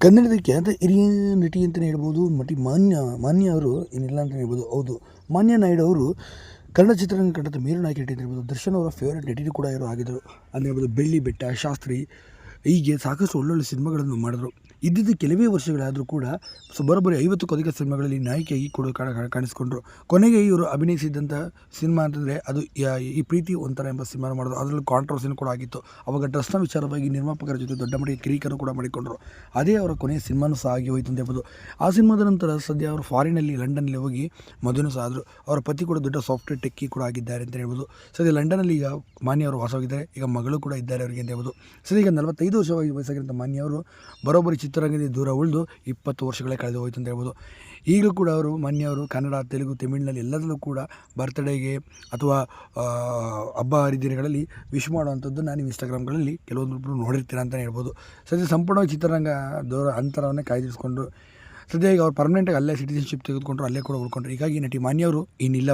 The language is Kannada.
ಕನ್ನಡದಕ್ಕೆ ಅಂದರೆ ಹಿರಿಯ ನಟಿ ಅಂತಲೇ ಹೇಳ್ಬೋದು ನಟಿ ಮಾನ್ಯ ಮಾನ್ಯ ಅವರು ಏನಿಲ್ಲ ಅಂತಲೇ ಹೇಳ್ಬೋದು. ಹೌದು, ಮಾನ್ಯ ನಾಯ್ಡು ಅವರು ಕನ್ನಡ ಚಿತ್ರರಂಗ ಕಂಡಂಥ ಮೇರು ನಾಯಕಿ ನಟಿ ಅಂತ ಹೇಳ್ಬೋದು. ದರ್ಶನ್ ಅವರ ಫೇವ್ರೆಟ್ ನಟಿನೂ ಕೂಡ ಇವರು ಆಗಿದ್ದರು. ಹೇಳ್ಬೋದು, ಬೆಳ್ಳಿ ಬೆಟ್ಟ, ಶಾಸ್ತ್ರಿ, ಹೀಗೆ ಸಾಕಷ್ಟು ಒಳ್ಳೊಳ್ಳೆ ಸಿನಿಮಾಗಳನ್ನು ಮಾಡಿದ್ರು. ಇದ್ದಿದ್ದು ಕೆಲವೇ ವರ್ಷಗಳಾದರೂ ಕೂಡ ಬರೋಬ್ಬರಿ ಐವತ್ತಕ್ಕೂ ಅಧಿಕ ಸಿನಿಮಾಗಳಲ್ಲಿ ನಾಯಕಿಯಾಗಿ ಕೂಡ ಕಾಣ, ಕಾಣ- ಕಾಣಿಸ್ಕೊಂಡ್ರು. ಕೊನೆಗೆ ಇವರು ಅಭಿನಯಿಸಿದ್ದಂಥ ಸಿನಿಮಾ ಅಂತಂದರೆ ಅದು ಈ ಪ್ರೀತಿ ಒಂಥರ ಎಂಬ ಸಿನಿಮಾ ಮಾಡಿದ್ರು ಅದರಲ್ಲಿ ಕಾಂಟ್ರವರ್ಸಿನೂ ಕೂಡ ಆಗಿತ್ತು. ಅವಾಗ ಡ್ರೆಸ್ನ ವಿಚಾರವಾಗಿ ನಿರ್ಮಾಪಕರ ಜೊತೆ ದೊಡ್ಡ ಮಟ್ಟಿಗೆ ಕಿರಿಕರು ಕೂಡ ಮಾಡಿಕೊಂಡ್ರು. ಅದೇ ಅವರ ಕೊನೆಯ ಸಿನಿಮಾನೂ ಸಹ ಆಗಿ ಹೋಯಿತು ಅಂತ ಹೇಳ್ಬೋದು. ಆ ಸಿನಿಮಾದ ನಂತರ ಸದ್ಯ ಅವರು ಫಾರಿನಲ್ಲಿ ಲಂಡನ್ನಲ್ಲಿ ಹೋಗಿ ಮದುವೆನೂ ಸಹ ಆದರು. ಅವರ ಪತಿ ಕೂಡ ದೊಡ್ಡ ಸಾಫ್ಟ್ವೇರ್ ಟೆಕ್ಕಿ ಕೂಡ ಆಗಿದ್ದಾರೆ ಅಂತ ಹೇಳ್ಬೋದು. ಸದ್ಯ ಲಂಡನಲ್ಲಿ ಈಗ ಮಾನ್ಯ ಅವರು ವಾಸವಾಗಿದ್ದಾರೆ. ಈಗ ಮಗಳು ಕೂಡ ಇದ್ದಾರೆ ಅವರಿಗೆ ಅಂತ ಹೇಳ್ಬೋದು. ಸದ್ಯ ಈಗ ನಲವತ್ತೈದು ವರ್ಷವಾಗಿ ವಯಸ್ಸಾಗಿರುವಂಥ ಮಾನ್ಯ ಅವರು ಬರೋಬ್ಬರಿ ಚಿತ್ರರಂಗದಿಂದ ದೂರ ಉಳಿದು ಇಪ್ಪತ್ತು ವರ್ಷಗಳೇ ಕಳೆದು ಹೋಯಿತು ಅಂತ ಹೇಳ್ಬೋದು. ಈಗಲೂ ಕೂಡ ಅವರು, ಮಾನ್ಯ ಅವರು ಕನ್ನಡ, ತೆಲುಗು, ತಮಿಳಿನಲ್ಲಿ ಎಲ್ಲದರಲ್ಲೂ ಕೂಡ ಬರ್ತ್ಡೇಗೆ ಅಥವಾ ಹಬ್ಬ ಹರಿದಿನಗಳಲ್ಲಿ ವಿಶ್ ಮಾಡುವಂಥದ್ದನ್ನು ನೀವು ಇನ್ಸ್ಟಾಗ್ರಾಮ್ಗಳಲ್ಲಿ ಕೆಲವೊಂದು ನೋಡಿರ್ತೀರ ಅಂತಲೇ ಹೇಳ್ಬೋದು. ಸದ್ಯ ಸಂಪೂರ್ಣವಾಗಿ ಚಿತ್ರರಂಗ ದೂರ ಅಂತರವನ್ನೇ ಕಾಯ್ದಿರಿಸ್ಕೊಂಡು ಸದ್ಯ ಈಗ ಅವ್ರು ಪರ್ಮನೆಂಟಾಗಿ ಅಲ್ಲೇ ಸಿಟಿಸನ್ಶಿಪ್ ತೆಗೆದುಕೊಂಡ್ರು, ಅಲ್ಲೇ ಕೂಡ ಉಳ್ಕೊಂಡ್ರು. ಹೀಗಾಗಿ ನಟಿ ಮಾನ್ಯವರು ಇನ್ನಿಲ್ಲ